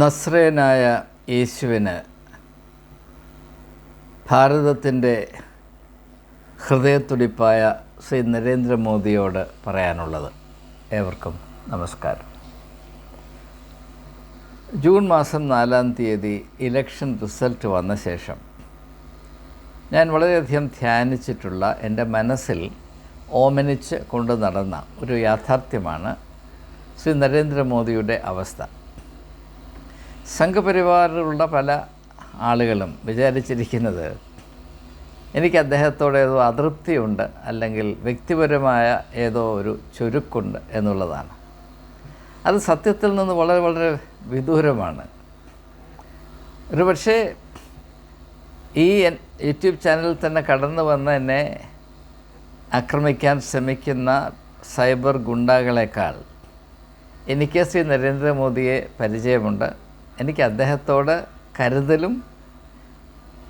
നസ്രേനായ യേശുവിന് ഭാരതത്തിന്റെ ഹൃദയത്തുടിപ്പായ ശ്രീ നരേന്ദ്രമോദിയോട് പറയാനുള്ളത്. ഏവർക്കും നമസ്കാരം. ജൂൺ മാസം നാലാം തീയതി ഇലക്ഷൻ റിസൾട്ട് വന്ന ശേഷം ഞാൻ വളരെയധികം ധ്യാനിച്ചിട്ടുള്ള എന്റെ മനസ്സിൽ ഓമനിച്ച് കൊണ്ടു നടന്ന ഒരു യാഥാർത്ഥ്യമാണ് ശ്രീ നരേന്ദ്രമോദിയുടെ അവസ്ഥ. സംഘപരിവാറിലുള്ള പല ആളുകളും വിചാരിച്ചിരിക്കുന്നത് എനിക്ക് അദ്ദേഹത്തോട് ഏതോ അതൃപ്തിയുണ്ട് അല്ലെങ്കിൽ വ്യക്തിപരമായ ഏതോ ഒരു ചുരുക്കുണ്ട് എന്നുള്ളതാണ്. അത് സത്യത്തിൽ നിന്ന് വളരെ വളരെ വിദൂരമാണ്. ഒരുപക്ഷേ ഈ യൂട്യൂബ് ചാനലിൽ തന്നെ കടന്നു വന്ന് എന്നെ ആക്രമിക്കാൻ ശ്രമിക്കുന്ന സൈബർ ഗുണ്ടകളെക്കാൾ എനിക്ക് ശ്രീ നരേന്ദ്രമോദിയെ പരിചയമുണ്ട്. എനിക്ക് അദ്ദേഹത്തോട് കരുതലും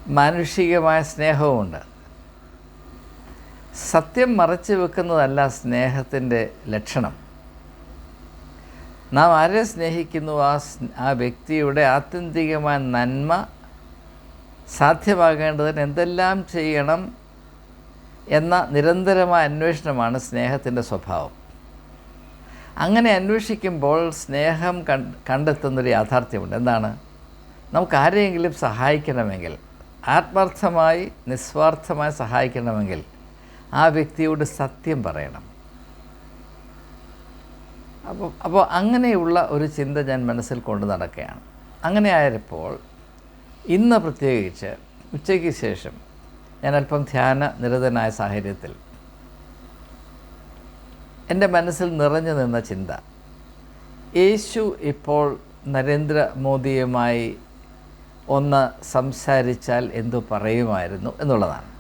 മാനുഷികമായ സ്നേഹവുമുണ്ട് സത്യം മറച്ചു വെക്കുന്നതല്ല സ്നേഹത്തിന്റെ ലക്ഷണം. നാം ആരെ സ്നേഹിക്കുന്നു? ആ ആ വ്യക്തിയുടെ ആത്യന്തികമായ നന്മ സാധ്യമാകേണ്ടതിന് എന്തെല്ലാം ചെയ്യണം എന്ന നിരന്തരമായ അന്വേഷണമാണ് സ്നേഹത്തിന്റെ സ്വഭാവം. അങ്ങനെ അന്വേഷിക്കുമ്പോൾ സ്നേഹം കണ്ട് കണ്ടെത്തുന്നൊരു യാഥാർത്ഥ്യമുണ്ട്. എന്താണ്? നമുക്ക് ആരെയെങ്കിലും സഹായിക്കണമെങ്കിൽ ആത്മാർത്ഥമായി നിസ്വാർത്ഥമായി സഹായിക്കണമെങ്കിൽ ആ വ്യക്തിയോട് സത്യം പറയണം. അപ്പോൾ അപ്പോൾ അങ്ങനെയുള്ള ഒരു ചിന്ത ഞാൻ മനസ്സിൽ കൊണ്ട് നടക്കുകയാണ്. അങ്ങനെ ആയപ്പോൾ ഇന്ന് പ്രത്യേകിച്ച് ഉച്ചയ്ക്ക് ശേഷം ഞാൻ അല്പം ധ്യാന നിരതനായ സാഹചര്യത്തിൽ എന്റെ മനസ്സിൽ നിറഞ്ഞു നിന്ന ചിന്ത. യേശു ഇപ്പോൾ നരേന്ദ്രമോദിയുമായി ഒന്ന് സംസാരിച്ചാൽ എന്തു പറയുമായിരുന്നു എന്നുള്ളതാണ്.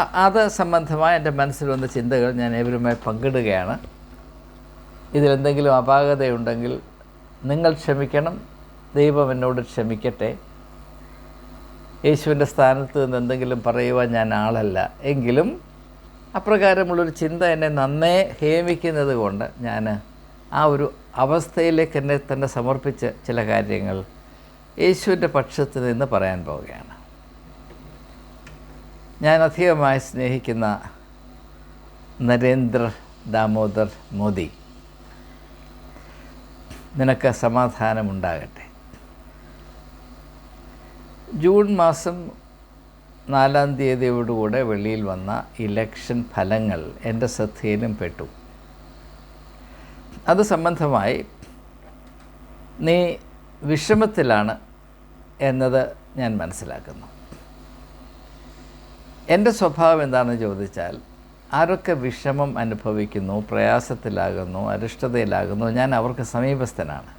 അത് സംബന്ധമായ എന്റെ മനസ്സിൽ വന്ന ചിന്തകൾ ഞാൻ ഏവരുമായി പങ്കിടുകയാണ്. ഇതിലെന്തെങ്കിലും അപാകതയുണ്ടെങ്കിൽ നിങ്ങൾ ക്ഷമിക്കണം ദൈവം എന്നോട് ക്ഷമിക്കട്ടെ. യേശുവിന്റെ സ്ഥാനത്ത് നിന്ന് എന്തെങ്കിലും പറയുവാൻ ഞാൻ ആളല്ല. എങ്കിലും അപ്രകാരമുള്ളൊരു ചിന്ത എന്നെ നന്നേ ഹേമിക്കുന്നത് കൊണ്ട് ഞാൻ ആ ഒരു അവസ്ഥയിലേക്ക് എന്നെ തന്നെ സമർപ്പിച്ച ചില കാര്യങ്ങൾ യേശുവിന്റെ പക്ഷത്ത് നിന്ന് പറയാൻ പോവുകയാണ്. ഞാൻ അധികമായി സ്നേഹിക്കുന്ന നരേന്ദ്ര ദാമോദർ മോദി. നിനക്ക് സമാധാനമുണ്ടാകട്ടെ. ജൂൺ മാസം നാലാം തീയതിയോടുകൂടെ വെളിയിൽ വന്ന ഇലക്ഷൻ ഫലങ്ങൾ എന്റെ ശ്രദ്ധയിലും പെട്ടു. അത് സംബന്ധമായി നീ വിഷമത്തിലാണ് എന്നത് ഞാൻ മനസ്സിലാക്കുന്നു. എന്റെ സ്വഭാവം എന്താണെന്ന് ചോദിച്ചാൽ ആരൊക്കെ വിഷമം അനുഭവിക്കുന്നു പ്രയാസത്തിലാകുന്നു അരിഷ്ടതയിലാകുന്നു ഞാൻ അവർക്ക് സമീപസ്ഥനാണ്.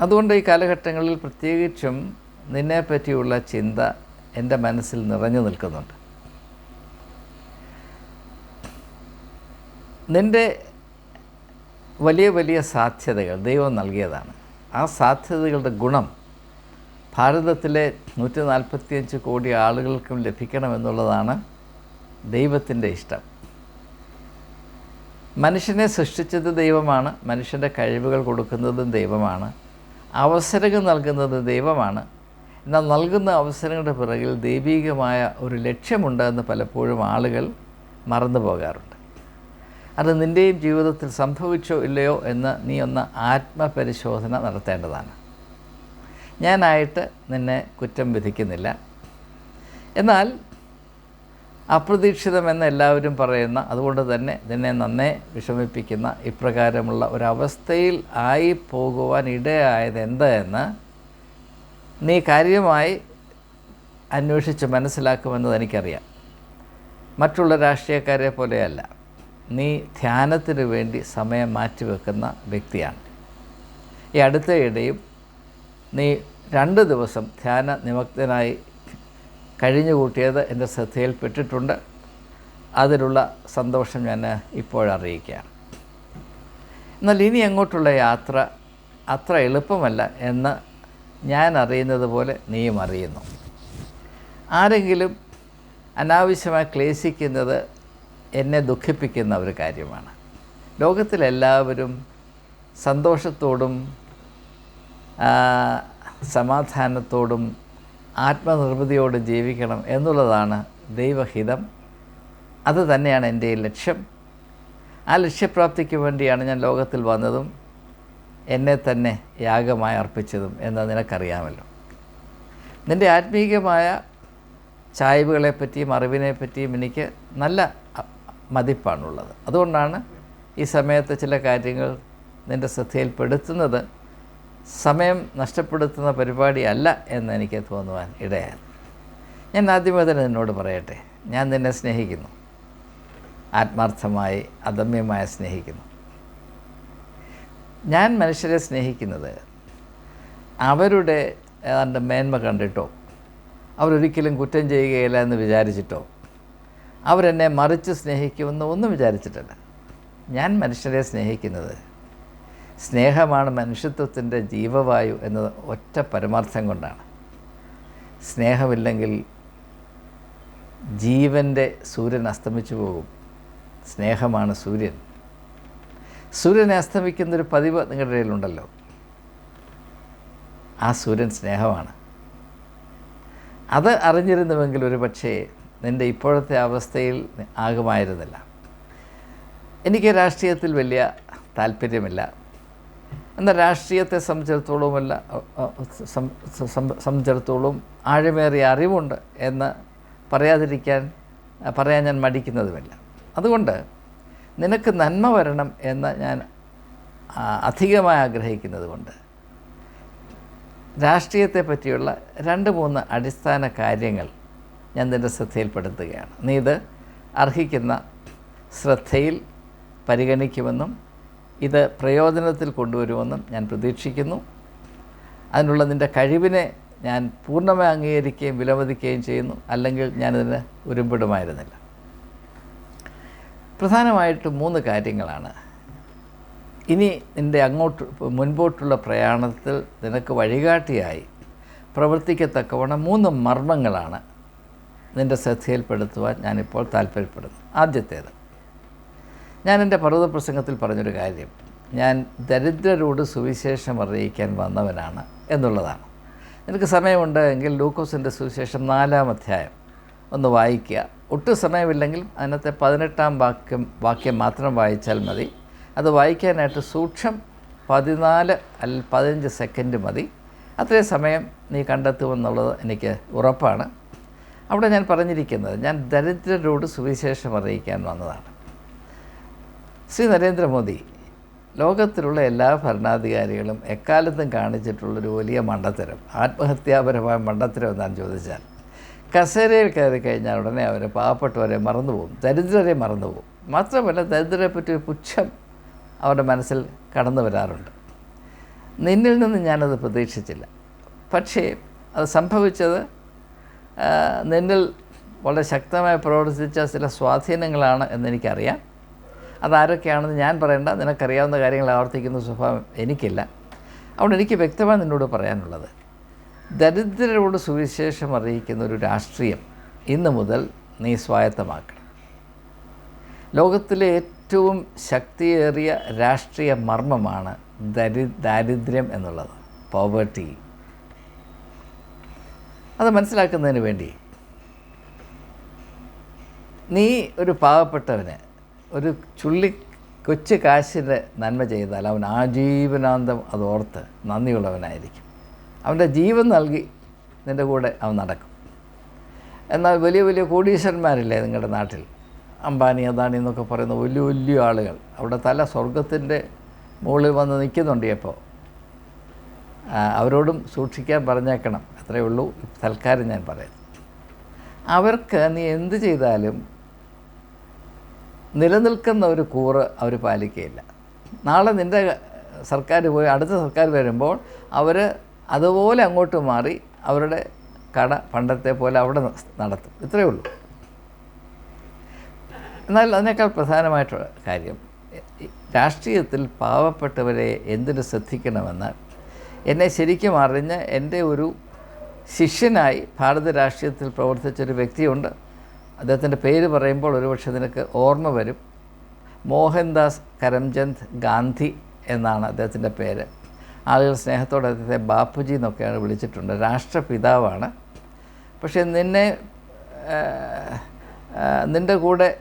അതുകൊണ്ട് ഈ കാലഘട്ടങ്ങളിൽ പ്രത്യേകിച്ചും നിന്നെ പറ്റിയുള്ള ചിന്ത എന്റെ മനസ്സിൽ നിറഞ്ഞു നിൽക്കുന്നുണ്ട്. നിന്റെ വലിയ വലിയ സാധ്യതകൾ ദൈവം നൽകിയതാണ്. ആ സാധ്യതകളുടെ ഗുണം ഭാരതത്തിലെ നൂറ്റി നാൽപ്പത്തിയഞ്ച് കോടി ആളുകൾക്കും ലഭിക്കണമെന്നുള്ളതാണ് ദൈവത്തിന്റെ ഇഷ്ടം. മനുഷ്യനെ സൃഷ്ടിച്ചത് ദൈവമാണ് മനുഷ്യന്റെ കഴിവുകൾ കൊടുക്കുന്നതും ദൈവമാണ് അവസരങ്ങൾ നൽകുന്നത് ദൈവമാണ് എന്നാൽ നൽകുന്ന അവസരങ്ങളുടെ പിറകിൽ ദൈവീകമായ ഒരു ലക്ഷ്യമുണ്ട് എന്ന് പലപ്പോഴും ആളുകൾ മറന്നു പോകാറുണ്ട്. അത് നിന്റെയും ജീവിതത്തിൽ സംഭവിച്ചോ ഇല്ലയോ എന്ന് നീ ഒന്ന് ആത്മപരിശോധന നടത്തേണ്ടതാണ്. ഞാനായിട്ട് നിന്നെ കുറ്റം വിധിക്കുന്നില്ല. എന്നാൽ അപ്രതീക്ഷിതമെന്ന് എല്ലാവരും പറയുന്ന അതുകൊണ്ട് തന്നെ നിന്നെ നന്നേ വിഷമിപ്പിക്കുന്ന ഇപ്രകാരമുള്ള ഒരവസ്ഥയിൽ ആയി പോകുവാൻ ഇടയായത് എന്താ എന്ന് നീ കാര്യമായി അന്വേഷിച്ച് മനസ്സിലാക്കുമെന്നത് എനിക്കറിയാം. മറ്റുള്ള രാഷ്ട്രീയക്കാരെ പോലെയല്ല. നീ ധ്യാനത്തിന് വേണ്ടി സമയം മാറ്റിവെക്കുന്ന വ്യക്തിയാണ്. ഈ അടുത്തയിടെയും നീ രണ്ട് ദിവസം ധ്യാന നിമഗ്നായി കഴിഞ്ഞുകൂട്ടിയത് എന്റെ ശ്രദ്ധയിൽപ്പെട്ടിട്ടുണ്ട്. അതിലുള്ള സന്തോഷം ഞാൻ ഇപ്പോഴറിയിക്കുകയാണ്. എന്നാൽ ഇനി അങ്ങോട്ടുള്ള യാത്ര അത്ര എളുപ്പമല്ല എന്ന് ഞാൻ അറിയുന്നത് പോലെ നീയും അറിയുന്നു. ആരെങ്കിലും അനാവശ്യമായി ക്ലേശിക്കുന്നത് എന്നെ ദുഃഖിപ്പിക്കുന്ന ഒരു കാര്യമാണ്. ലോകത്തിലെല്ലാവരും സന്തോഷത്തോടും സമാധാനത്തോടും ആത്മനിർമ്മിതിയോടും ജീവിക്കണം എന്നുള്ളതാണ് ദൈവഹിതം. അത് തന്നെയാണ് എന്റെ ലക്ഷ്യം. ആ ലക്ഷ്യപ്രാപ്തിക്ക് വേണ്ടിയാണ് ഞാൻ ലോകത്തിൽ വന്നതും. എന്നെ തന്നെ യാഗമായി അർപ്പിച്ചതും എന്ന് നിനക്കറിയാമല്ലോ. നിന്റെ ആത്മീയമായ ചായ്വുകളെപ്പറ്റിയും അറിവിനെപ്പറ്റിയും എനിക്ക് നല്ല മതിപ്പാണുള്ളത്. അതുകൊണ്ടാണ് ഈ സമയത്ത് ചില കാര്യങ്ങൾ നിന്റെ ശ്രദ്ധയിൽപ്പെടുത്തുന്നത് സമയം നഷ്ടപ്പെടുത്തുന്ന പരിപാടിയല്ല എന്ന് എനിക്ക് തോന്നുവാൻ ഇടയായി. ഞാൻ ആദ്യമേ തന്നെ നിന്നോട് പറയട്ടെ ഞാൻ നിന്നെ സ്നേഹിക്കുന്നു. ആത്മാർത്ഥമായി അദമ്യമായി സ്നേഹിക്കുന്നു. ഞാൻ മനുഷ്യരെ സ്നേഹിക്കുന്നത് അവരുടെ ഏതാണ്ട് മേന്മ കണ്ടിട്ടോ അവരൊരിക്കലും കുറ്റം ചെയ്യുകയില്ല എന്ന് വിചാരിച്ചിട്ടോ അവരെന്നെ മറിച്ച് സ്നേഹിക്കുമെന്ന് ഒന്നും വിചാരിച്ചിട്ടില്ല. ഞാൻ മനുഷ്യരെ സ്നേഹിക്കുന്നത് സ്നേഹമാണ് മനുഷ്യത്വത്തിന്റെ ജീവവായു എന്നത് ഒറ്റ പരമാർത്ഥം കൊണ്ടാണ്. സ്നേഹമില്ലെങ്കിൽ ജീവന്റെ സൂര്യൻ അസ്തമിച്ചു പോകും. സ്നേഹമാണ് സൂര്യൻ. സൂര്യനെ അസ്തമിക്കുന്നൊരു പതിവ് നിങ്ങളുടെ ഇടയിലുണ്ടല്ലോ ആ സൂര്യൻ സ്നേഹമാണ്. അത് അറിഞ്ഞിരുന്നുവെങ്കിൽ ഒരു പക്ഷേ നിന്റെ ഇപ്പോഴത്തെ അവസ്ഥയിൽ ആകുമായിരുന്നില്ല. എനിക്ക് രാഷ്ട്രീയത്തിൽ വലിയ താല്പര്യമില്ല. എന്നാൽ രാഷ്ട്രീയത്തെ സംബന്ധിച്ചിടത്തോളമല്ല സംബന്ധിച്ചിടത്തോളം ആഴമേറിയ അറിവുണ്ട് എന്ന് പറയാതിരിക്കാൻ പറയാൻ ഞാൻ മടിക്കുന്നതുമില്ല. അതുകൊണ്ട് നിനക്ക് നന്മ വരണം എന്ന് ഞാൻ അധികമായി ആഗ്രഹിക്കുന്നത് കൊണ്ട്. രാഷ്ട്രീയത്തെ പറ്റിയുള്ള രണ്ട് മൂന്ന് അടിസ്ഥാന കാര്യങ്ങൾ ഞാൻ നിന്റെ ശ്രദ്ധയിൽപ്പെടുത്തുകയാണ്. നീ ഇത് അർഹിക്കുന്ന ശ്രദ്ധയിൽ പരിഗണിക്കുമെന്നും ഇത് പ്രയോജനത്തിൽ കൊണ്ടുവരുമെന്നും ഞാൻ പ്രതീക്ഷിക്കുന്നു. അതിനുള്ള നിന്റെ കഴിവിനെ ഞാൻ പൂർണമായി അംഗീകരിക്കുകയും വിലമതിക്കുകയും ചെയ്യുന്നു. അല്ലെങ്കിൽ ഞാനിതിന് ഉരുമ്പിടുമായിരുന്നില്ല പ്രധാനമായിട്ടും മൂന്ന് കാര്യങ്ങളാണ്. ഇനി നിന്റെ അങ്ങോട്ട് മുൻപോട്ടുള്ള പ്രയാണത്തിൽ നിനക്ക് വഴികാട്ടിയായി പ്രവർത്തിക്കത്തക്കവണ്ണം മൂന്ന് മർമ്മങ്ങളാണ് നിന്റെ ശ്രദ്ധയിൽപ്പെടുത്തുവാൻ ഞാനിപ്പോൾ താല്പര്യപ്പെടുന്നു. ആദ്യത്തേത് ഞാൻ എന്റെ പർവത പ്രസംഗത്തിൽ പറഞ്ഞൊരു കാര്യം. ഞാൻ ദരിദ്രരോട് സുവിശേഷം അറിയിക്കാൻ വന്നവനാണ് എന്നുള്ളതാണ്. നിനക്ക് സമയമുണ്ട് എങ്കിൽ ലൂക്കോസിന്റെ സുവിശേഷം നാലാം അധ്യായം ഒന്ന് വായിക്കുക. ഒട്ടും സമയമില്ലെങ്കിൽ അതിനകത്തെ പതിനെട്ടാം വാക്യം വാക്യം മാത്രം വായിച്ചാൽ മതി. അത് വായിക്കാനായിട്ട് സൂക്ഷം പതിനാല് അല്ല പതിനഞ്ച് സെക്കൻഡ് മതി. അത്രയും സമയം നീ കണ്ടെത്തുമെന്നുള്ളത് എനിക്ക് ഉറപ്പാണ്. അവിടെ ഞാൻ പറഞ്ഞിരിക്കുന്നത് ഞാൻ ദരിദ്രരോട് സുവിശേഷം അറിയിക്കാൻ വന്നതാണ്. ശ്രീ നരേന്ദ്രമോദി ലോകത്തിലുള്ള എല്ലാ ഭരണാധികാരികളും എക്കാലത്തും കാണിച്ചിട്ടുള്ളൊരു വലിയ മണ്ടത്തരം ആത്മഹത്യാപരമായ മണ്ടത്തരം എന്നാണ് ചോദിച്ചാൽ. കസേരയിൽ കയറി കഴിഞ്ഞാൽ ഉടനെ അവർ പാവപ്പെട്ടവരെ മറന്നുപോകും ദരിദ്രരെ മറന്നുപോകും മാത്രമല്ല ദരിദ്രരെ പറ്റിയ പുച്ഛം അവരുടെ മനസ്സിൽ കടന്നു വരാറുണ്ട്. നിന്നിൽ നിന്ന് ഞാനത് പ്രതീക്ഷിച്ചില്ല. പക്ഷേ അത് സംഭവിച്ചത് നിന്നിൽ വളരെ ശക്തമായി പ്രവർത്തിച്ച ചില സ്വാധീനങ്ങളാണ് എന്നെനിക്കറിയാം. അതാരൊക്കെയാണെന്ന് ഞാൻ പറയേണ്ട. നിനക്കറിയാവുന്ന കാര്യങ്ങൾ ആവർത്തിക്കുന്ന സ്വഭാവം എനിക്കില്ല. അതുകൊണ്ട് എനിക്ക് വ്യക്തമായി നിന്നോട് പറയാനുള്ളത് ദരിദ്രരോട് സുവിശേഷം അറിയിക്കുന്ന ഒരു രാഷ്ട്രീയം ഇന്നു മുതൽ നീ സ്വായത്തമാക്കണം. ലോകത്തിലെ ഏറ്റവും ശക്തിയേറിയ രാഷ്ട്രീയ മർമ്മമാണ് ദരി ദാരിദ്ര്യം എന്നുള്ളത് പോവേർട്ടി അത് മനസ്സിലാക്കുന്നതിന് വേണ്ടി നീ ഒരു പാവപ്പെട്ടവന് ഒരു ചുള്ളി കൊച്ചു കാശിന്റെ നന്മ ചെയ്താൽ അവൻ ആജീവനാന്തം അതോർത്ത് നന്ദിയുള്ളവനായിരിക്കും. അവന്റെ ജീവൻ നൽകി നിന്റെ കൂടെ അവൻ നടക്കും. എന്നാൽ വലിയ വലിയ കോടീശ്വരന്മാരില്ലേ നിങ്ങളുടെ നാട്ടിൽ? അംബാനി അദാനി എന്നൊക്കെ പറയുന്ന വലിയ വലിയ ആളുകൾ. അവിടെ തല സ്വർഗത്തിന്റെ മുകളിൽ വന്ന് നിൽക്കുന്നുണ്ട് ഇപ്പോൾ. അവരോടും സൂക്ഷിക്കാൻ പറഞ്ഞേക്കണം. അത്രയേ ഉള്ളൂ. തൽക്കാലം ഞാൻ പറയാം അവർക്ക് നീ എന്ത് ചെയ്താലും നിലനിൽക്കുന്ന ഒരു കൂറ് അവർ പാലിക്കുകയില്ല. നാളെ നിന്റെ സർക്കാർ പോയി അടുത്ത സർക്കാർ വരുമ്പോൾ അവർ അതുപോലെ അങ്ങോട്ട് മാറി അവരുടെ കട പണ്ടത്തെ പോലെ അവിടെ നടത്തും. ഇത്രയേ ഉള്ളൂ. എന്നാൽ അതിനേക്കാൾ പ്രധാനമായിട്ടുള്ള കാര്യം രാഷ്ട്രീയത്തിൽ പാവപ്പെട്ടവരെ എന്തിനു ശ്രദ്ധിക്കണമെന്നാൽ എന്നെ ശരിക്കും അറിഞ്ഞ് എന്റെ ഒരു ശിഷ്യനായി ഭാരത രാഷ്ട്രീയത്തിൽ പ്രവർത്തിച്ചൊരു വ്യക്തിയുണ്ട്. അദ്ദേഹത്തിന്റെ പേര് പറയുമ്പോൾ ഒരുപക്ഷെ നിനക്ക് ഓർമ്മ വരും. മോഹൻദാസ് കരംചന്ദ് ഗാന്ധി എന്നാണ് അദ്ദേഹത്തിന്റെ പേര്. ആളുകൾ സ്നേഹത്തോടെ അദ്ദേഹത്തെ ബാപ്പുജി എന്നൊക്കെയാണ് വിളിച്ചിട്ടുണ്ട്. രാഷ്ട്രപിതാവാണ്. പക്ഷേ നിന്നെ നിന്റെ കൂടെ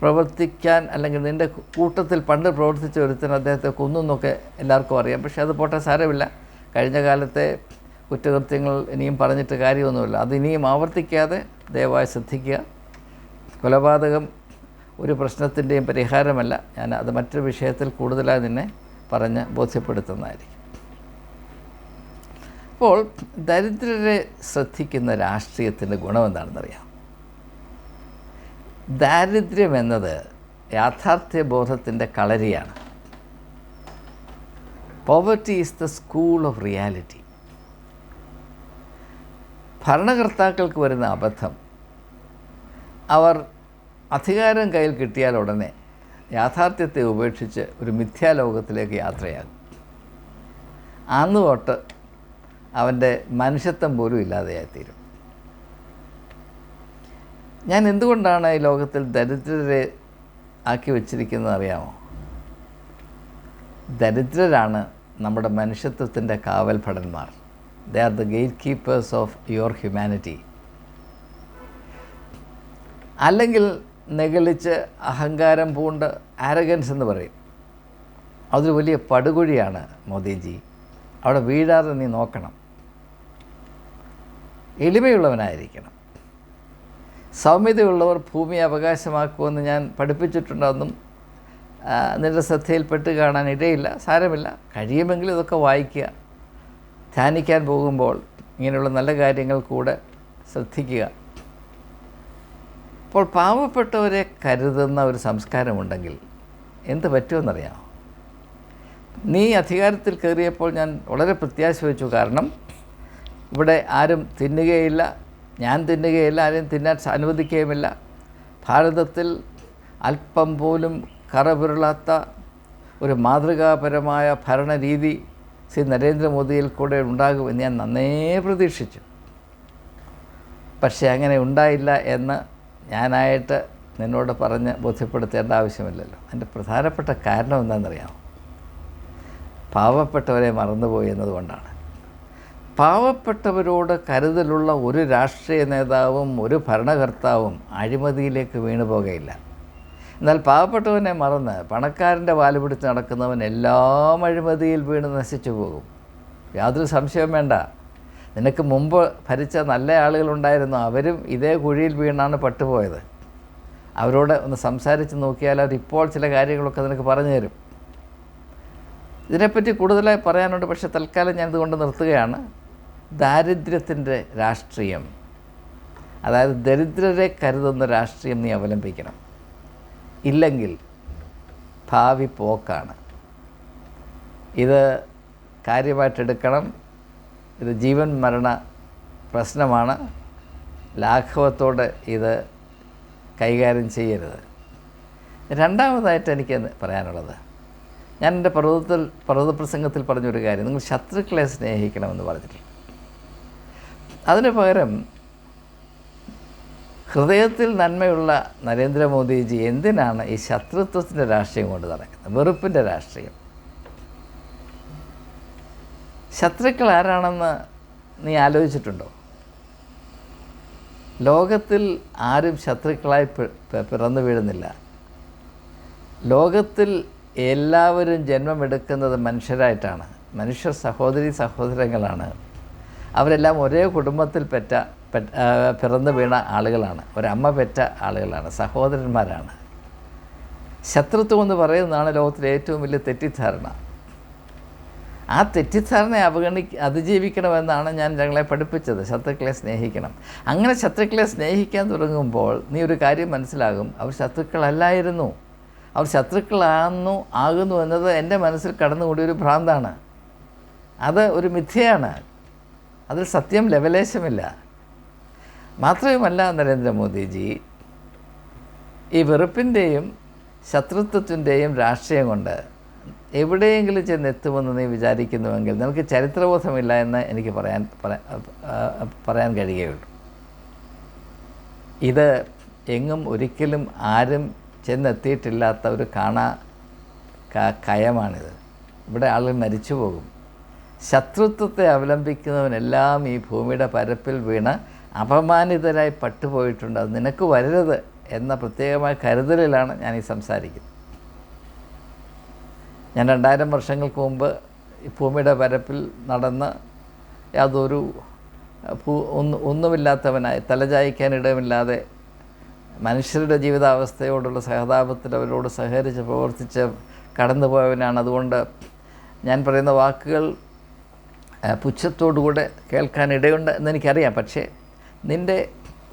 പ്രവർത്തിക്കാൻ അല്ലെങ്കിൽ നിന്റെ കൂട്ടത്തിൽ പണ്ട് പ്രവർത്തിച്ച ഒരുത്തിന് അദ്ദേഹത്തെ കൊന്നു എന്നൊക്കെ എല്ലാവർക്കും അറിയാം. പക്ഷേ അത് പോട്ടെ സാരമില്ല. കഴിഞ്ഞ കാലത്തെ കുറ്റകൃത്യങ്ങൾ ഇനിയും പറഞ്ഞിട്ട് കാര്യമൊന്നുമില്ല. അത് ഇനിയും ആവർത്തിക്കാതെ ദയവായി ശ്രദ്ധിക്കുക. കൊലപാതകം ഒരു പ്രശ്നത്തിന്റെയും പരിഹാരമല്ല. ഞാൻ അത് മറ്റൊരു വിഷയത്തിൽ കൂടുതലായി നിന്നെ പറഞ്ഞ് ബോധ്യപ്പെടുത്തുന്നതായിരിക്കും. അപ്പോൾ ദരിദ്രരെ ശ്രദ്ധിക്കുന്ന രാഷ്ട്രീയത്തിന്റെ ഗുണമെന്താണെന്നറിയാം ദാരിദ്ര്യം യാഥാർത്ഥ്യ യാഥാർത്ഥ്യബോധത്തിന്റെ കളരിയാണ്. Poverty is the school of reality ഭരണകർത്താക്കൾക്ക് വരുന്ന അബദ്ധം. അവർ അധികാരം കയ്യിൽ കിട്ടിയാൽ ഉടനെ യാഥാർത്ഥ്യത്തെ ഉപേക്ഷിച്ച് ഒരു മിഥ്യാലോകത്തിലേക്ക് യാത്രയാകും. അന്ന് തൊട്ട് അവന്റെ മനുഷ്യത്വം പോലും ഇല്ലാതെയായിത്തീരും. ഞാൻ എന്തുകൊണ്ടാണ് ഈ ലോകത്തിൽ ദരിദ്രരെ ആക്കി വച്ചിരിക്കുന്നത് അറിയാമോ? ദരിദ്രരാണ് നമ്മുടെ മനുഷ്യത്വത്തിന്റെ കാവൽ ഭടന്മാർ they are the gatekeepers of your humanity അല്ലെങ്കിൽ നെഗളിച്ച് അഹങ്കാരം പൂണ്ട് ആരഗൻസ് എന്ന് പറയും. അതൊരു വലിയ പടുകുഴിയാണ് മോദിജി. അവിടെ വീഴാതെ നീ നോക്കണം. എളിമയുള്ളവനായിരിക്കണം. സൗമ്യതയുള്ളവർ ഭൂമി അവകാശമാക്കുമെന്ന് ഞാൻ പഠിപ്പിച്ചിട്ടുണ്ടെന്നും നിന്റെ ശ്രദ്ധയിൽപ്പെട്ട് കാണാൻ ഇടയില്ല സാരമില്ല. കഴിയുമെങ്കിൽ ഇതൊക്കെ വായിക്കുക. ധ്യാനിക്കാൻ പോകുമ്പോൾ ഇങ്ങനെയുള്ള നല്ല കാര്യങ്ങൾ കൂടെ ശ്രദ്ധിക്കുക. അപ്പോൾ പാവപ്പെട്ടവരെ കരുതുന്ന ഒരു സംസ്കാരമുണ്ടെങ്കിൽ എന്ത് പറ്റുമെന്നറിയാമോ? നീ അധികാരത്തിൽ കയറിയപ്പോൾ ഞാൻ വളരെ പ്രത്യാശ വെച്ചു കാരണം ഇവിടെ ആരും തിന്നുകയില്ല ഞാൻ തിന്നുകയില്ല ആരെയും തിന്നാൻ അനുവദിക്കുകയുമില്ല. ഭാരതത്തിൽ അല്പം പോലും കറപുരളാത്ത ഒരു മാതൃകാപരമായ ഭരണരീതി ശ്രീ നരേന്ദ്രമോദിയിൽ കൂടെ ഉണ്ടാകുമെന്ന് ഞാൻ നന്നേ പ്രതീക്ഷിച്ചു. പക്ഷേ അങ്ങനെ ഉണ്ടായില്ല എന്ന് ഞാനായിട്ട് നിന്നോട് പറഞ്ഞ് ബോധ്യപ്പെടുത്തേണ്ട ആവശ്യമില്ലല്ലോ. അതിന്റെ പ്രധാനപ്പെട്ട കാരണം എന്താണെന്നറിയാമോ? പാവപ്പെട്ടവരെ മറന്നുപോയി എന്നതുകൊണ്ടാണ്. പാവപ്പെട്ടവരോട് കരുതലുള്ള ഒരു രാഷ്ട്രീയ നേതാവും ഒരു ഭരണകർത്താവും അഴിമതിയിലേക്ക് വീണു പോകുകയില്ല എന്നാൽ പാവപ്പെട്ടവനെ മറന്ന് പണക്കാരന്റെ വാൽ പിടിച്ച് നടക്കുന്നവൻ എല്ലാം അഴിമതിയിൽ വീണ് നശിച്ചു പോകും. യാതൊരു സംശയവും വേണ്ട. നിനക്ക് മുമ്പ് ഭരിച്ച നല്ല ആളുകളുണ്ടായിരുന്നു. അവരും ഇതേ കുഴിയിൽ വീണാണ് പട്ടുപോയത്. അവരോട് ഒന്ന് സംസാരിച്ച് നോക്കിയാൽ അവരിപ്പോൾ ചില കാര്യങ്ങളൊക്കെ നിനക്ക് പറഞ്ഞു തരും. ഇതിനെപ്പറ്റി കൂടുതലായി പറയാനുണ്ട് പക്ഷേ തൽക്കാലം ഞാൻ ഇതുകൊണ്ട് നിർത്തുകയാണ്. ദാരിദ്ര്യത്തിന്റെ രാഷ്ട്രീയം. അതായത് ദരിദ്രരെ കരുതുന്ന രാഷ്ട്രീയം നീ അവലംബിക്കണം. ഇല്ലെങ്കിൽ ഭാവി പോക്കാണ്. ഇത് കാര്യമായിട്ടെടുക്കണം. ഇത് ജീവൻ മരണ പ്രശ്നമാണ്. ലാഘവത്തോടെ ഇത് കൈകാര്യം ചെയ്യരുത്. രണ്ടാമതായിട്ട് എനിക്ക് പറയാനുള്ളത് ഞാൻ എന്റെ പർവതത്തിൽ പർവത പ്രസംഗത്തിൽ പറഞ്ഞൊരു കാര്യം നിങ്ങൾ ശത്രുക്കളെ സ്നേഹിക്കണമെന്ന് പറഞ്ഞിട്ടുണ്ട്. അതിന് പകരം ഹൃദയത്തിൽ നന്മയുള്ള നരേന്ദ്രമോദിജി എന്തിനാണ് ഈ ശത്രുത്വത്തിന്റെ രാഷ്ട്രീയം കൊണ്ട് നടക്കുന്നത്? വെറുപ്പിന്റെ രാഷ്ട്രീയം. ശത്രുക്കൾ ആരാണെന്ന് നീ ആലോചിച്ചിട്ടുണ്ടോ? ലോകത്തിൽ ആരും ശത്രുക്കളായി പിറന്നു വീഴുന്നില്ല. ലോകത്തിൽ എല്ലാവരും ജന്മമെടുക്കുന്നത് മനുഷ്യരായിട്ടാണ്. മനുഷ്യ സഹോദരി സഹോദരങ്ങളാണ്. അവരെല്ലാം ഒരേ കുടുംബത്തിൽ പെറ്റ പിറന്നു വീണ ആളുകളാണ്. ഒരമ്മ പെറ്റ ആളുകളാണ്. സഹോദരന്മാരാണ്. ശത്രുത്വം എന്ന് പറയുന്നതാണ് ലോകത്തിലെ ഏറ്റവും വലിയ തെറ്റിദ്ധാരണ. ആ തെറ്റിദ്ധാരണയെ അവഗണി അതിജീവിക്കണമെന്നാണ് ഞാൻ ഞങ്ങളെ പഠിപ്പിച്ചത്. ശത്രുക്കളെ സ്നേഹിക്കണം. അങ്ങനെ ശത്രുക്കളെ സ്നേഹിക്കാൻ തുടങ്ങുമ്പോൾ നീ ഒരു കാര്യം മനസ്സിലാകും. അവർ ശത്രുക്കളല്ലായിരുന്നു. അവർ ശത്രുക്കളാകുന്നു ആകുന്നു എന്നത് എന്റെ മനസ്സിൽ കടന്നുകൂടിയ ഒരു ഭ്രാന്താണ്. അത് ഒരു മിഥ്യയാണ്. അതിൽ സത്യം ലവലേശമില്ല. മാത്രവുമല്ല നരേന്ദ്രമോദിജി ഈ വെറുപ്പിന്റെയും ശത്രുത്വത്തിന്റെയും രാഷ്ട്രീയം കൊണ്ട് എവിടെയെങ്കിലും ചെന്നെത്തുമെന്ന് നീ വിചാരിക്കുന്നുവെങ്കിൽ നിനക്ക് ചരിത്രബോധമില്ല എന്ന് എനിക്ക് പറയാൻ പറയാൻ കഴിയുകയുള്ളൂ. ഇത് എങ്ങും ഒരിക്കലും ആരും ചെന്നെത്തിയിട്ടില്ലാത്ത ഒരു കാണാ കയമാണിത്. ഇവിടെ ആളുകൾ മരിച്ചു പോകും. ശത്രുത്വത്തെ അവലംബിക്കുന്നവനെല്ലാം ഈ ഭൂമിയുടെ പരപ്പിൽ വീണ് അപമാനിതരായി പട്ടുപോയിട്ടുണ്ട്. അത് നിനക്ക് വരരുത് എന്ന പ്രത്യേകമായ കരുതലിലാണ് ഞാൻ ഈ സംസാരിക്കുന്നത്. ഞാൻ രണ്ടായിരം വർഷങ്ങൾക്ക് മുമ്പ് ഭൂമിയുടെ പരപ്പിൽ നടന്ന് യാതൊരു ഭൂ ഒന്ന് ഒന്നുമില്ലാത്തവനായി തലചായ്ക്കാനിടമില്ലാതെ മനുഷ്യരുടെ ജീവിതാവസ്ഥയോടുള്ള സഹതാപത്തിൽ അവരോട് സഹകരിച്ച് പ്രവർത്തിച്ച് കടന്നുപോയവനാണ്. അതുകൊണ്ട് ഞാൻ പറയുന്ന വാക്കുകൾ പുച്ഛത്തോടുകൂടെ കേൾക്കാൻ ഇടയുണ്ട് എന്നെനിക്കറിയാം. പക്ഷേ നിന്റെ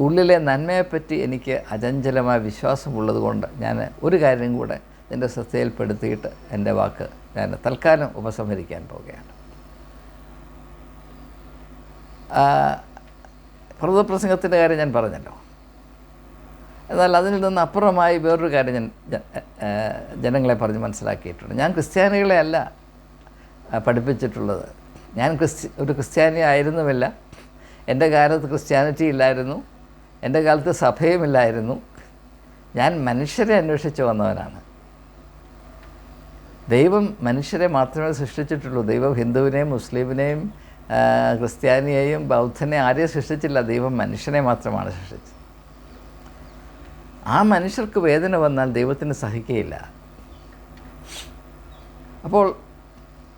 ഉള്ളിലെ നന്മയെപ്പറ്റി എനിക്ക് അചഞ്ചലമായ വിശ്വാസമുള്ളതുകൊണ്ട് ഞാൻ ഒരു കാര്യം കൂടെ നിന്റെ ശ്രദ്ധയിൽപ്പെടുത്തിയിട്ട് എന്റെ വാക്ക് ഞാൻ തൽക്കാലം ഉപസംഹരിക്കാൻ പോവുകയാണ്. പ്രസംഗത്തിന്റെ കാര്യം ഞാൻ പറഞ്ഞല്ലോ. എന്നാൽ അതിൽ നിന്ന് അപ്പുറമായി വേറൊരു കാര്യം ഞാൻ ജനങ്ങളെ പറഞ്ഞ് മനസ്സിലാക്കിയിട്ടുണ്ട്. ഞാൻ ക്രിസ്ത്യാനികളെ അല്ല പഠിപ്പിച്ചിട്ടുള്ളത്. ഞാൻ ക്രിസ്ത്യ ഒരു ക്രിസ്ത്യാനി ആയിരുന്നുമില്ല. എന്റെ കാലത്ത് ക്രിസ്ത്യാനിറ്റി ഇല്ലായിരുന്നു. എന്റെ കാലത്ത് സഭയുമില്ലായിരുന്നു. ഞാൻ മനുഷ്യരെ അന്വേഷിച്ച് വന്നവനാണ്. ദൈവം മനുഷ്യരെ മാത്രമേ സൃഷ്ടിച്ചിട്ടുള്ളൂ. ദൈവം ഹിന്ദുവിനെയും മുസ്ലിമിനെയും ക്രിസ്ത്യാനിയെയും ബൗദ്ധനെ ആരെയും സൃഷ്ടിച്ചില്ല. ദൈവം മനുഷ്യനെ മാത്രമാണ് സൃഷ്ടിച്ചത്. ആ മനുഷ്യർക്ക് വേദന വന്നാൽ ദൈവത്തിന് സഹിക്കുകയില്ല അപ്പോൾ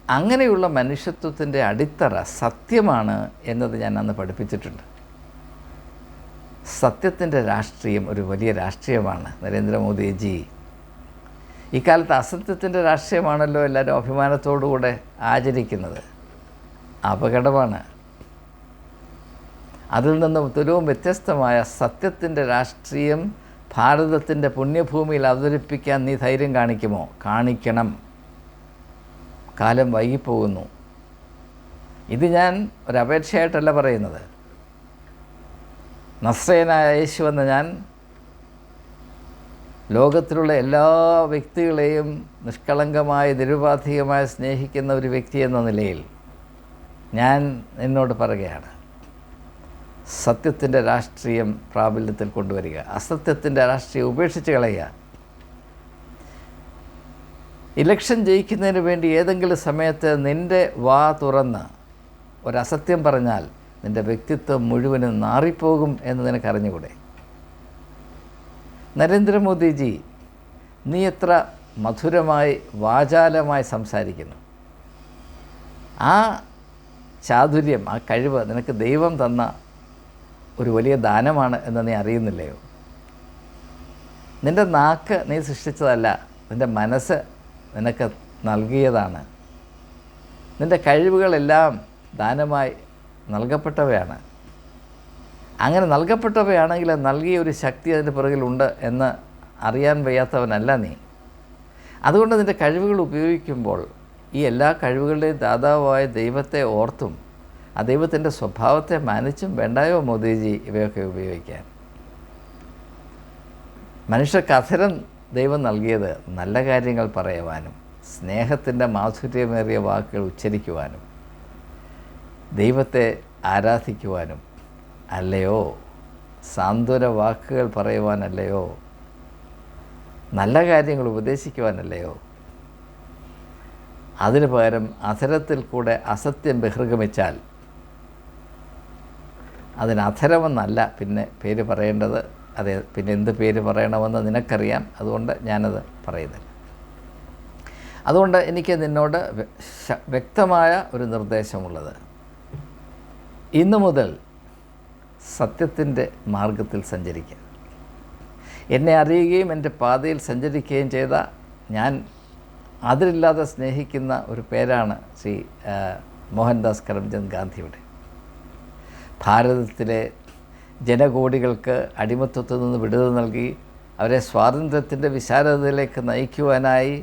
അങ്ങനെയുള്ള മനുഷ്യത്വത്തിന്റെ അടിത്തറ സത്യമാണ് എന്നത് ഞാൻ അന്ന് പഠിപ്പിച്ചിട്ടുണ്ട്. സത്യത്തിന്റെ രാഷ്ട്രീയം ഒരു വലിയ രാഷ്ട്രീയമാണ്. നരേന്ദ്രമോദിജി ഇക്കാലത്ത് അസത്യത്തിന്റെ രാഷ്ട്രീയമാണല്ലോ എല്ലാവരും അഭിമാനത്തോടുകൂടെ ആചരിക്കുന്നത്. അപകടമാണ്. അതിൽ നിന്നും തുലവും വ്യത്യസ്തമായ സത്യത്തിന്റെ രാഷ്ട്രീയം ഭാരതത്തിന്റെ പുണ്യഭൂമിയിൽ അവതരിപ്പിക്കാൻ നീ ധൈര്യം കാണിക്കുമോ? കാണിക്കണം. കാലം വൈകിപ്പോകുന്നു. ഇത് ഞാൻ ഒരപേക്ഷയായിട്ടല്ല പറയുന്നത്. നസ്രയനായ യേശു എന്ന ഞാൻ ലോകത്തിലുള്ള എല്ലാ വ്യക്തികളെയും നിഷ്കളങ്കമായ നിരുപാധികമായി സ്നേഹിക്കുന്ന ഒരു വ്യക്തി എന്ന നിലയിൽ ഞാൻ എന്നോട് പറയുകയാണ് സത്യത്തിന്റെ രാഷ്ട്രീയം പ്രാബല്യത്തിൽ കൊണ്ടുവരിക അസത്യത്തിന്റെ രാഷ്ട്രീയം ഉപേക്ഷിച്ച് കളയുക. ഇലക്ഷൻ ജയിക്കുന്നതിന് വേണ്ടി ഏതെങ്കിലും സമയത്ത് നിന്റെ വാ തുറന്ന് ഒരസത്യം പറഞ്ഞാൽ നിന്റെ വ്യക്തിത്വം മുഴുവനും നാറിപ്പോകും എന്ന് നിനക്ക് അറിഞ്ഞുകൂടെ നരേന്ദ്രമോദിജി നീ എത്ര മധുരമായി വാചാലമായി സംസാരിക്കുന്നു. ആ ചാതുര്യം ആ കഴിവ് നിനക്ക് ദൈവം തന്ന ഒരു വലിയ ദാനമാണ് എന്ന് നീ അറിയുന്നില്ലയോ? നിന്റെ നാക്ക് നീ സൃഷ്ടിച്ചതല്ല നിന്റെ മനസ്സ് നിനക്ക് നൽകിയതാണ്. നിന്റെ കഴിവുകളെല്ലാം ദാനമായി നൽകപ്പെട്ടവയാണ്. അങ്ങനെ നൽകപ്പെട്ടവയാണെങ്കിൽ നൽകിയ ഒരു ശക്തി അതിന്റെ പിറകിലുണ്ട് എന്ന് അറിയാൻ വയ്യാത്തവനല്ല നീ. അതുകൊണ്ട് നിന്റെ കഴിവുകൾ ഉപയോഗിക്കുമ്പോൾ ഈ എല്ലാ കഴിവുകളുടെയും ദാതാവായ ദൈവത്തെ ഓർത്തും ആ ദൈവത്തിന്റെ സ്വഭാവത്തെ മാനിച്ചും വേണ്ടായോ മോദിജി ഇവയൊക്കെ ഉപയോഗിക്കാൻ? മനുഷ്യർക്ക് അധരം ദൈവം നൽകിയത് നല്ല കാര്യങ്ങൾ പറയുവാനും സ്നേഹത്തിന്റെ മാധുര്യമേറിയ വാക്കുകൾ ഉച്ചരിക്കുവാനും ദൈവത്തെ ആരാധിക്കുവാനും അല്ലയോ? സാന്ത്വന വാക്കുകൾ പറയുവാനല്ലയോ? നല്ല കാര്യങ്ങൾ ഉപദേശിക്കുവാനല്ലയോ? അതിനു പകരം അധരത്തിൽ കൂടെ അസത്യം ബഹിർഗമിച്ചാൽ അതിന് അധരമെന്നല്ല പിന്നെ പേര് പറയേണ്ടത്. അതെ പിന്നെ എന്ത് പേര് പറയണമെന്ന് നിനക്കറിയാം. അതുകൊണ്ട് ഞാനത് പറയുന്നില്ല. അതുകൊണ്ട് എനിക്ക് നിന്നോട് വ്യക്തമായ ഒരു നിർദ്ദേശമുള്ളത്. ഇന്നു മുതൽ സത്യത്തിന്റെ മാർഗത്തിൽ സഞ്ചരിക്കുക. എന്നെ അറിയുകയും എന്റെ പാതയിൽ സഞ്ചരിക്കുകയും ചെയ്ത ഞാൻ അതിരില്ലാതെ സ്നേഹിക്കുന്ന ഒരു പേരാണ് ശ്രീ മോഹൻദാസ് കരംചന്ദ് ഗാന്ധിയുടെ ഭാരതത്തിലെ ജനകോടികൾക്ക് അടിമത്വത്തിൽ നിന്ന് വിടുതൽ നൽകി അവരെ സ്വാതന്ത്ര്യത്തിന്റെ വിശാലതയിലേക്ക് നയിക്കുവാനായി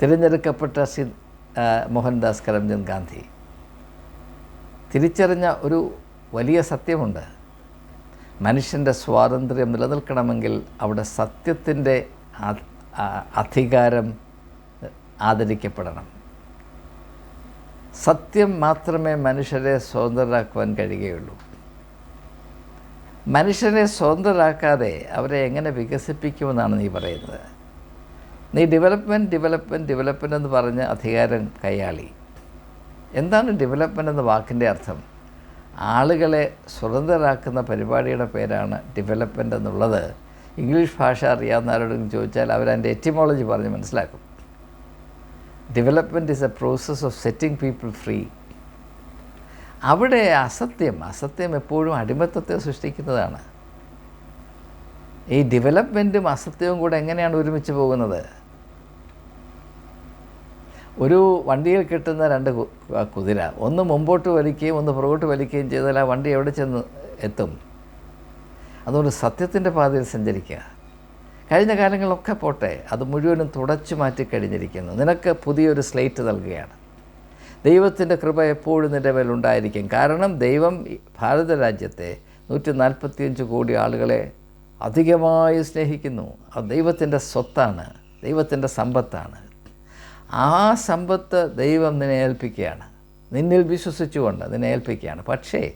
തിരഞ്ഞെടുക്കപ്പെട്ട ശ്രീ മോഹൻദാസ് കരംചന്ദ് ഗാന്ധി. തിരിച്ചറിഞ്ഞ ഒരു വലിയ സത്യമുണ്ട്. മനുഷ്യന്റെ സ്വാതന്ത്ര്യം നിലനിൽക്കണമെങ്കിൽ അവിടെ സത്യത്തിന്റെ അധികാരം ആദരിക്കപ്പെടണം. സത്യം മാത്രമേ മനുഷ്യരെ സ്വതന്ത്രരാക്കുവാൻ കഴിയുകയുള്ളൂ. മനുഷ്യരെ സ്വതന്ത്രരാക്കാതെ അവരെ എങ്ങനെ വികസിപ്പിക്കുമെന്നാണ് നീ പറയുന്നത്. നീ ഡെവലപ്മെന്റ് ഡെവലപ്മെന്റ് ഡെവലപ്മെന്റ് എന്ന് പറഞ്ഞ് അധികാരം കൈയാളി. എന്താണ് ഡെവലപ്മെന്റ് എന്ന വാക്കിന്റെ അർത്ഥം? ആളുകളെ സ്വതന്ത്രരാക്കുന്ന പരിപാടിയുടെ പേരാണ് ഡെവലപ്മെന്റ് എന്നുള്ളത്. ഇംഗ്ലീഷ് ഭാഷ അറിയാവുന്ന ആരോടെങ്കിലും ചോദിച്ചാൽ അവരതിന്റെ എറ്റിമോളജി പറഞ്ഞ് മനസ്സിലാക്കും. Development is a process of setting people free അവിടെ അസത്യം അസത്യം എപ്പോഴും അടിമത്തത്തെ സൃഷ്ടിക്കുന്നതാണ്. ഈ ഡെവലപ്മെന്റും അസത്യവും കൂടെ എങ്ങനെയാണ് ഒരുമിച്ച് പോകുന്നത്? ഒരു വണ്ടിയിൽ കിട്ടുന്ന രണ്ട് കുതിര. ഒന്ന് മുമ്പോട്ട് വലിക്കുകയും ഒന്ന് പുറകോട്ട് വലിക്കുകയും ചെയ്താൽ ആ വണ്ടി എവിടെ ചെന്ന് എത്തും? അതുകൊണ്ട് സത്യത്തിന്റെ പാതയിൽ സഞ്ചരിക്കുക. കഴിഞ്ഞ കാലങ്ങളൊക്കെ പോട്ടെ അത് മുഴുവനും തുടച്ചു മാറ്റി കഴിഞ്ഞിരിക്കുന്നു. നിനക്ക് പുതിയൊരു സ്ലേറ്റ് നൽകുകയാണ്. ദൈവത്തിന്റെ കൃപ എപ്പോഴും നിന്റെ മേലുണ്ടായിരിക്കും കാരണം ദൈവം ഭാരത രാജ്യത്തെ നൂറ്റി നാൽപ്പത്തിയഞ്ച് കോടി ആളുകളെ അധികമായി സ്നേഹിക്കുന്നു. അത് ദൈവത്തിന്റെ സ്വത്താണ് ദൈവത്തിന്റെ സമ്പത്താണ്. ആ സമ്പത്ത് ദൈവം നിന്നെ ഏൽപ്പിക്കുകയാണ്. നിന്നിൽ വിശ്വസിച്ചുകൊണ്ട് നിന്നെ ഏൽപ്പിക്കുകയാണ്. പക്ഷേ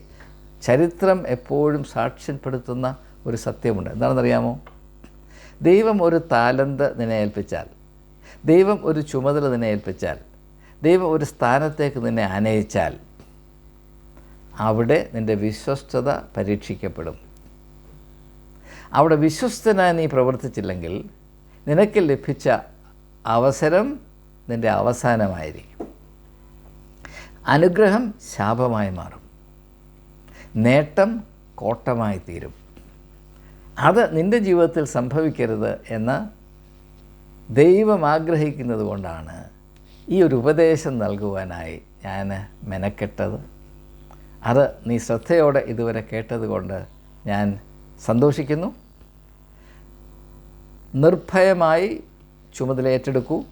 ചരിത്രം എപ്പോഴും സാക്ഷ്യപ്പെടുത്തുന്ന ഒരു സത്യമുണ്ട്. എന്താണെന്നറിയാമോ? ദൈവം ഒരു താലന്ത് നിന്നെ ഏൽപ്പിച്ചാൽ ദൈവം ഒരു ചുമതല നിന്നെ ഏൽപ്പിച്ചാൽ ദൈവം ഒരു സ്ഥാനത്തേക്ക് നിന്നെ ആനയിച്ചാൽ അവിടെ നിന്റെ വിശ്വസ്തത പരീക്ഷിക്കപ്പെടും. അവിടെ വിശ്വസ്തനായി നീ പ്രവർത്തിച്ചില്ലെങ്കിൽ നിനക്ക് ലഭിച്ച അവസരം നിന്റെ അവസാനമായിരിക്കും. അനുഗ്രഹം ശാപമായി മാറും. നേട്ടം കോട്ടമായി തീരും. അത് നിന്റെ ജീവിതത്തിൽ സംഭവിക്കരുത് എന്ന് ദൈവം ആഗ്രഹിക്കുന്നത് കൊണ്ടാണ് ഈ ഒരു ഉപദേശം നൽകുവാനായി ഞാൻ മെനക്കെട്ടത്. അത് നീ ശ്രദ്ധയോടെ ഇതുവരെ കേട്ടതുകൊണ്ട് ഞാൻ സന്തോഷിക്കുന്നു. നിർഭയമായി ചുമതല ഏറ്റെടുക്കൂ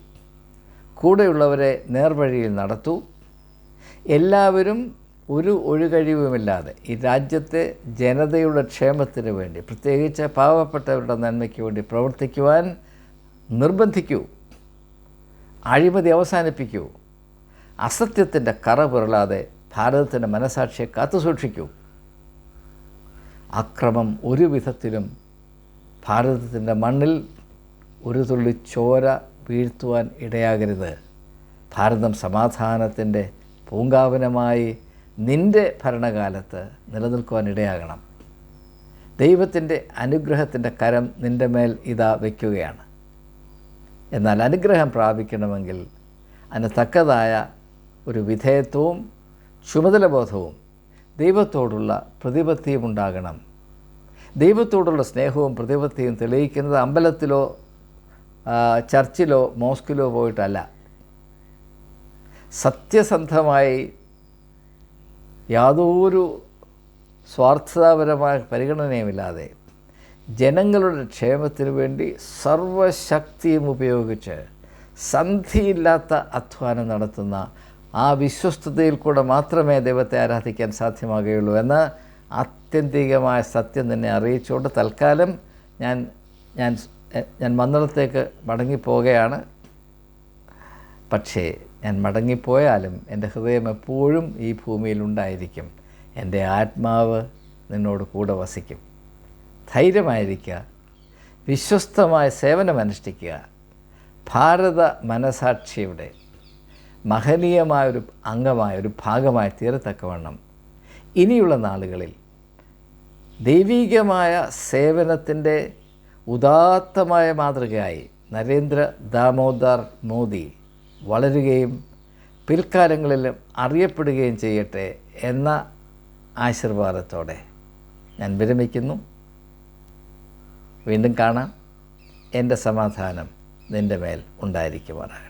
കൂടെയുള്ളവരെ നേർവഴിയിൽ നടത്തൂ. എല്ലാവരും ഒരു ഒഴുകഴിവുമില്ലാതെ ഈ രാജ്യത്തെ ജനതയുടെ ക്ഷേമത്തിന് വേണ്ടി പ്രത്യേകിച്ച് പാവപ്പെട്ടവരുടെ നന്മയ്ക്ക് വേണ്ടി പ്രവർത്തിക്കുവാൻ നിർബന്ധിക്കൂ. അഴിമതി അവസാനിപ്പിക്കൂ. അസത്യത്തിന്റെ കറ പുരളാതെ ഭാരതത്തിന്റെ മനസാക്ഷിയെ കാത്തുസൂക്ഷിക്കൂ അക്രമം ഒരു വിധത്തിലും ഭാരതത്തിന്റെ മണ്ണിൽ ഒരു തുള്ളി ചോര വീഴ്ത്തുവാൻ ഇടയാകരുത്. ഭാരതം സമാധാനത്തിന്റെ പൂങ്കാവനമായി നിന്റെ ഭരണകാലത്ത് നിലനിൽക്കുവാൻ ഇടയാകണം. ദൈവത്തിന്റെ അനുഗ്രഹത്തിന്റെ കരം നിന്റെ മേൽ ഇതാ വയ്ക്കുകയാണ്. എന്നാൽ അനുഗ്രഹം പ്രാപിക്കണമെങ്കിൽ അതിന് തക്കതായ ഒരു വിധേയത്വവും ചുമതലബോധവും ദൈവത്തോടുള്ള പ്രതിപത്തിയും ഉണ്ടാകണം. ദൈവത്തോടുള്ള സ്നേഹവും പ്രതിപത്തിയും തെളിയിക്കുന്നത് അമ്പലത്തിലോ ചർച്ചിലോ മോസ്കിലോ പോയിട്ടല്ല. സത്യസന്ധമായി യാതൊരു സ്വാർത്ഥതാപരമായ പരിഗണനയുമില്ലാതെ ജനങ്ങളുടെ ക്ഷേമത്തിനു വേണ്ടി സർവശക്തിയും ഉപയോഗിച്ച് സന്ധിയില്ലാത്ത അധ്വാനം നടത്തുന്ന ആ വിശ്വസ്തതയിൽ കൂടെ മാത്രമേ ദൈവത്തെ ആരാധിക്കാൻ സാധ്യമാകുകയുള്ളൂ എന്ന് ആത്യന്തികമായ സത്യം തന്നെ അറിയിച്ചുകൊണ്ട് തൽക്കാലം ഞാൻ ഞാൻ ഞാൻ മന്ദിരത്തേക്ക് മടങ്ങിപ്പോവുകയാണ്. പക്ഷേ ഞാൻ മടങ്ങിപ്പോയാലും എന്റെ ഹൃദയം എപ്പോഴും ഈ ഭൂമിയിൽ ഉണ്ടായിരിക്കും എന്റെ ആത്മാവ് നിന്നോട് കൂടെ വസിക്കും. ധൈര്യമായിരിക്കുക. വിശ്വസ്തമായ സേവനമനുഷ്ഠിക്കുക. ഭാരത മനസാക്ഷിയുടെ മഹനീയമായൊരു അംഗമായ ഒരു ഭാഗമായി തീരത്തക്കവണ്ണം ഇനിയുള്ള നാളുകളിൽ ദൈവീകമായ സേവനത്തിന്റെ ഉദാത്തമായ മാതൃകയായി നരേന്ദ്ര ദാമോദർ മോദി വളരുകയും പിൽക്കാലങ്ങളിലും അറിയപ്പെടുകയും ചെയ്യട്ടെ എന്ന ആശീർവാദത്തോടെ ഞാൻ വിരമിക്കുന്നു. വീണ്ടും കാണാം. എന്റെ സമാധാനം നിന്റെ മേൽ ഉണ്ടായിരിക്കുമാറാകട്ടെ.